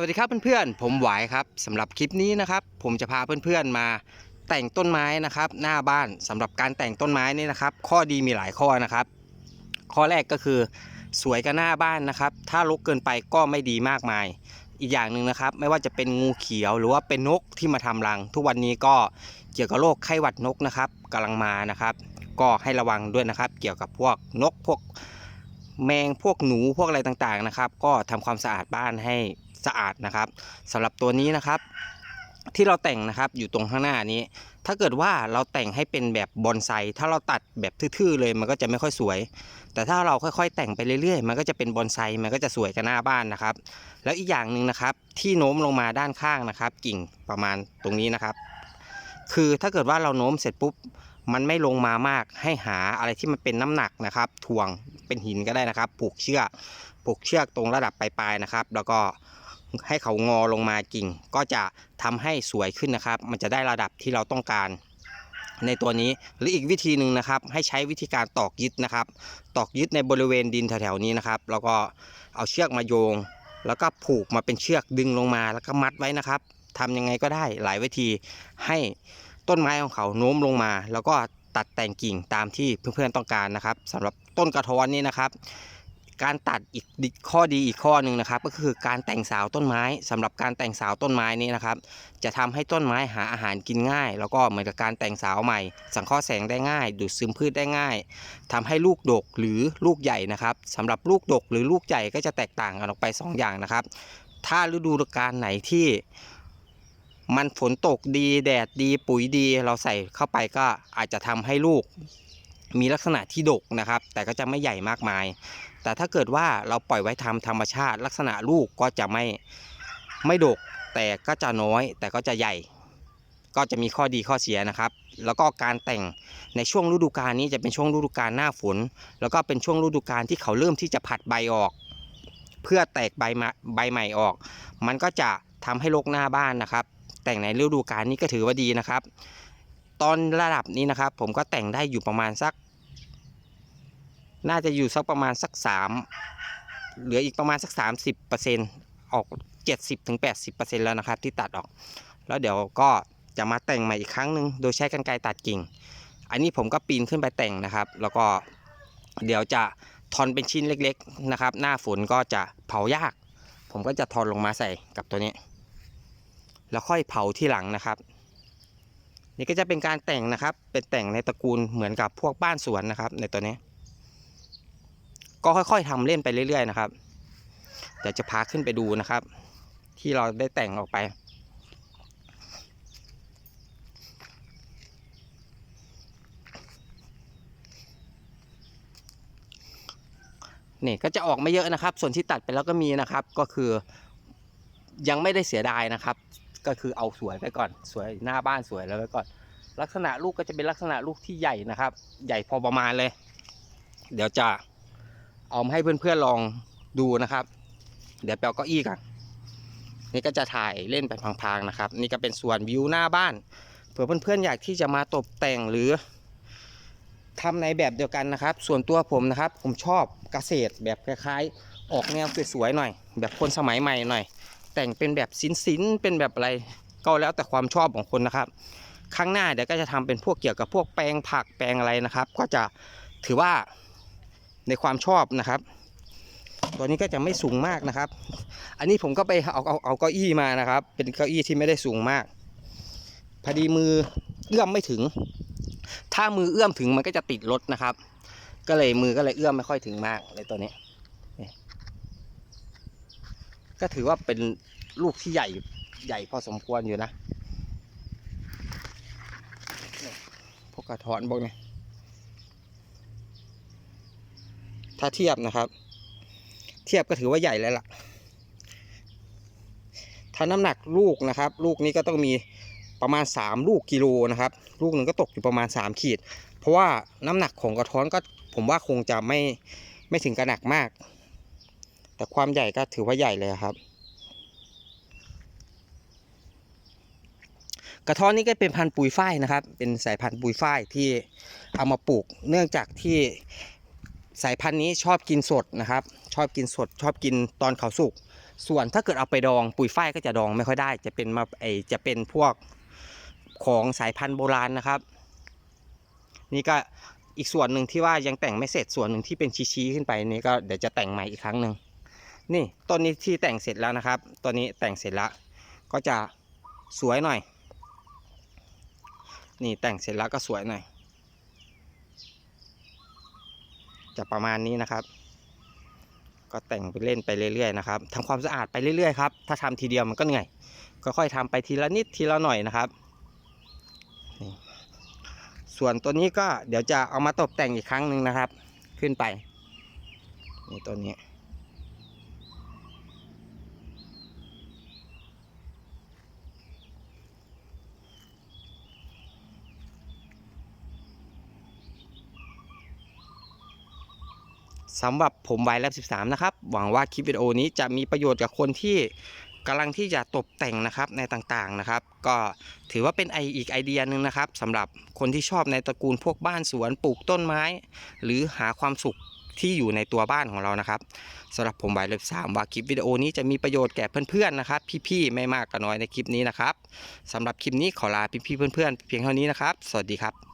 วัสดีครับเพื่อนๆ ผมหวายครับสำหรับคลิปนี้นะครับ ผมจะพาเพื่อนๆมาแต่งต้นไม้นะครับ หน้าบ้านสำหรับการแต่งต้นไม้นี่นะครับ ข้อดีมีหลายข้อนะครับ ข้อแรกก็คือสวยกับหน้าบ้านนะครับ ถ้ารกเกินไปก็ไม่ดีมากมาย อีกอย่างหนึ่งนะครับ ไม่ว่าจะเป็นงูเขียวหรือว่าเป็นนกที่มาทำรัง ทุกวันนี้ก็เกี่ยวกับโรคไข้หวัดนกนะครับกำลังมานะครับ ก็ให้ระวังด้วยนะครับ เกี่ยวกับพวกนกพวกแมงพวกหนูพวกอะไรต่างๆนะครับ ก็ทำความสะอาดบ้านให้ สะอาดนะครับสำหรับตัวนี้นะครับที่เราแต่งนะครับอยู่ตรงข้างหน้านี้ ถ้าเกิดว่าเราแต่งให้เป็นแบบบอนไซถ้าเราตัดแบบทื่อๆเลยมันก็จะไม่ค่อยสวย แต่ถ้าเราค่อยๆแต่งไปเรื่อยๆ มันก็จะเป็นบอนไซมันก็จะสวยกับหน้าบ้านนะครับ แล้วอีกอย่างหนึ่งนะครับที่โน้มลงมาด้านข้างนะครับ กิ่งประมาณตรงนี้นะครับ คือถ้าเกิดว่าเราโน้มเสร็จปุ๊บมันไม่ลงมามากให้หาอะไรที่มันเป็นน้ำหนักนะครับถ่วงเป็นหินก็ได้นะครับ ผูกเชือกผูกเชือกตรงระดับปลายๆนะครับ แล้วก็ ให้เขางอลงมากิ่ง ก็จะทำให้สวยขึ้นนะครับ มันจะได้ระดับที่เราต้องการ ในตัวนี้หรืออีกวิธีหนึ่งนะครับ ให้ใช้วิธีการตอกยึดนะครับ ตอกยึดในบริเวณดินแถวๆนี้นะครับ แล้วก็เอาเชือกมาโยง แล้วก็ผูกมาเป็นเชือกดึงลงมาแล้วก็มัดไว้นะครับทำยังไงก็ได้หลายวิธีให้ต้นไม้ของเขาโน้มลงมา แล้วก็ตัดแต่งกิ่งตามที่เพื่อนๆต้องการนะครับสำหรับต้นกระท้อนนี่นะครับ การตัดอีกข้อดีอีกข้อหนึ่งนะครับ ก็คือการแต่งสาวต้นไม้สำหรับการแต่งสาวต้นไม้นี้นะครับ จะทำให้ต้นไม้หาอาหารกินง่าย แล้วก็เหมือนกับการแต่งสาวใหม่ สังเคราะห์แสงได้ง่าย ดูดซึมพืชได้ง่ายทำให้ลูกดกหรือลูกใหญ่นะครับสำหรับลูกดกหรือลูกใหญ่ก็จะแตกต่างกันออกไปสองอย่างนะครับ ถ้าฤดูกาลไหนที่มันฝนตกดีแดดดีปุ๋ยดี เราใส่เข้าไปก็อาจจะทำให้ลูกมีลักษณะที่ดกนะครับ แต่ก็จะไม่ใหญ่มากมาย แต่ถ้าเกิดว่าเราปล่อยไว้ทำธรรมชาติ ลักษณะลูกก็จะไม่ไม่ดก แต่ก็จะน้อยแต่ก็จะใหญ่ ก็จะมีข้อดีข้อเสียนะครับ แล้วก็การแต่งในช่วงฤดูกาลนี้จะเป็นช่วงฤดูกาลหน้าฝน แล้วก็เป็นช่วงฤดูกาลที่เขาเริ่มที่จะผัดใบออก เพื่อแตกใบใบใหม่ออก มันก็จะทำให้รกหน้าบ้านนะครับ แต่งในฤดูกาลนี้ก็ถือว่าดีนะครับ ตอนระดับนี้นะครับ ผมก็แต่งได้อยู่ประมาณสัก น่าจะอยู่สักประมาณสักสามเหลืออีกประมาณสักสามสิบเปอร์เซ็นต์ออกเจ็ดสิบถึงแปดสิบเปอร์เซ็นแล้วนะครับที่ตัดออก แล้วเดี๋ยวก็จะมาแต่งใหม่อีกครั้งหนึ่งโดยใช้กรรไกรตัดกิ่ง อันนี้ผมก็ปีนขึ้นไปแต่งนะครับ แล้วก็เดี๋ยวจะทอนเป็นชิ้นเล็กๆนะครับ หน้าฝนก็จะเผายาก ผมก็จะทอนลงมาใส่กับตัวนี้ แล้วค่อยเผาที่หลังนะครับ นี่ก็จะเป็นการแต่งนะครับ เป็นแต่งในตระกูลเหมือนกับพวกบ้านสวนนะครับ ในตัวนี้ ก็ค่อยๆทำเล่นไปเรื่อยๆนะครับเดี๋ยวจะพาขึ้นไปดูนะครับ ที่เราได้แต่งออกไปนี่ก็จะออกไม่เยอะนะครับ ส่วนที่ตัดไปแล้วก็มีนะครับ ก็คือยังไม่ได้เสียดายนะครับ ก็คือเอาสวยไปก่อน สวยหน้าบ้านสวยแล้วไว้ก่อน ลักษณะลูกก็จะเป็นลักษณะลูกที่ใหญ่นะครับ ใหญ่พอประมาณเลย เดี๋ยวจะ เอามาให้เพื่อนๆลองดูนะครับ เดี๋ยวไปเอาเก้าอี้กันนี่ก็จะถ่ายเล่นไปพลางๆนะครับ นี่ก็เป็นส่วนวิวหน้าบ้านเผื่อเพื่อนๆอยากที่จะมาตกแต่งหรือทำในแบบเดียวกันนะครับ ส่วนตัวผมนะครับ ผมชอบเกษตรแบบคล้ายๆ ออกแนวสวยๆหน่อย แบบคนสมัยใหม่หน่อย แต่งเป็นแบบสินๆเป็นแบบอะไรก็แล้วแต่ความชอบของคนนะครับข้างหน้าเดี๋ยวก็จะทำเป็นพวกเกี่ยวกับพวกแปลงผักแปลงอะไรนะครับ ก็จะถือว่า ในความชอบนะครับตัวนี้ก็จะไม่สูงมากนะครับ อันนี้ผมก็ไปเอาเอาเอาเก้าอี้มานะครับ เป็นเก้าอี้ที่ไม่ได้สูงมาก พอดีมือเอื้อมไม่ถึง ถ้ามือเอื้อมถึงมันก็จะติดรถนะครับ ก็เลยมือก็เลยเอื้อมไม่ค่อยถึงมากในตัวนี้ ก็ถือว่าเป็นลูกที่ใหญ่ใหญ่พอสมควรอยู่นะ พวกกระท้อนพวกนี้ ถ้าเทียบนะครับ เทียบก็ถือว่าใหญ่แล้วล่ะ ถ้าน้ำหนักลูกนะครับ ลูกนี้ก็ต้องมีประมาณ 3 ลูกกิโลนะครับ ลูกหนึ่งก็ตกอยู่ประมาณ 3 ขีด เพราะว่าน้ำหนักของกระท้อนก็ผมว่าคงจะไม่ไม่ถึงกระหนักมาก แต่ความใหญ่ก็ถือว่าใหญ่เลยครับ กระท้อนนี่ก็เป็นพันธุ์ปุยฝ้ายนะครับ เป็นสายพันธุ์ปุยฝ้ายที่เอามาปลูก เนื่องจากที่ สายพันธุ์นี้ชอบกินสดนะครับ ชอบกินสด ชอบกินตอนเขาสุก ส่วนถ้าเกิดเอาไปดองปุ๋ยฝ้ายก็จะดองไม่ค่อยได้ จะเป็นมาไอจะเป็นพวกของสายพันธุ์โบราณนะครับ นี่ก็อีกส่วนหนึ่งที่ว่ายังแต่งไม่เสร็จส่วนหนึ่งที่เป็นชี้ๆขึ้นไปนี่ก็เดี๋ยวจะแต่งใหม่อีกครั้งหนึ่งนี่ต้นนี้ที่แต่งเสร็จแล้วนะครับต้นนี้แต่งเสร็จแล้วก็จะสวยหน่อย นี่แต่งเสร็จแล้วก็สวยหน่อย จะประมาณนี้นะครับ ก็แต่งไปเล่นไปเรื่อยๆนะครับทำความสะอาดไปเรื่อยๆครับถ้าทำทีเดียวมันก็เหนื่อยก็ค่อยทำไปทีละนิดทีละหน่อยนะครับส่วนตัวนี้ก็เดี๋ยวจะเอามาตกแต่งอีกครั้งหนึ่งนะครับ ขึ้นไปนี่ตัวนี้ สำหรับผมไวแลบ13 นะครับ หวังว่าคลิปวิดีโอนี้จะมีประโยชน์กับคนที่กำลังที่จะตกแต่งนะครับในต่างๆนะครับ ก็ถือว่าเป็นไออีกไอเดียหนึ่งนะครับสำหรับคนที่ชอบในตระกูลพวกบ้านสวนปลูกต้นไม้ หรือหาความสุขที่อยู่ในตัวบ้านของเรานะครับสำหรับผมไวแลบ3ว่าคลิปวิดีโอนี้จะมีประโยชน์แก่เพื่อนๆนะครับ พี่ๆไม่มากก็น้อยในคลิปนี้นะครับสำหรับคลิปนี้ขอลาพี่ๆเพื่อนๆเพียงเท่านี้นะครับ สวัสดีครับ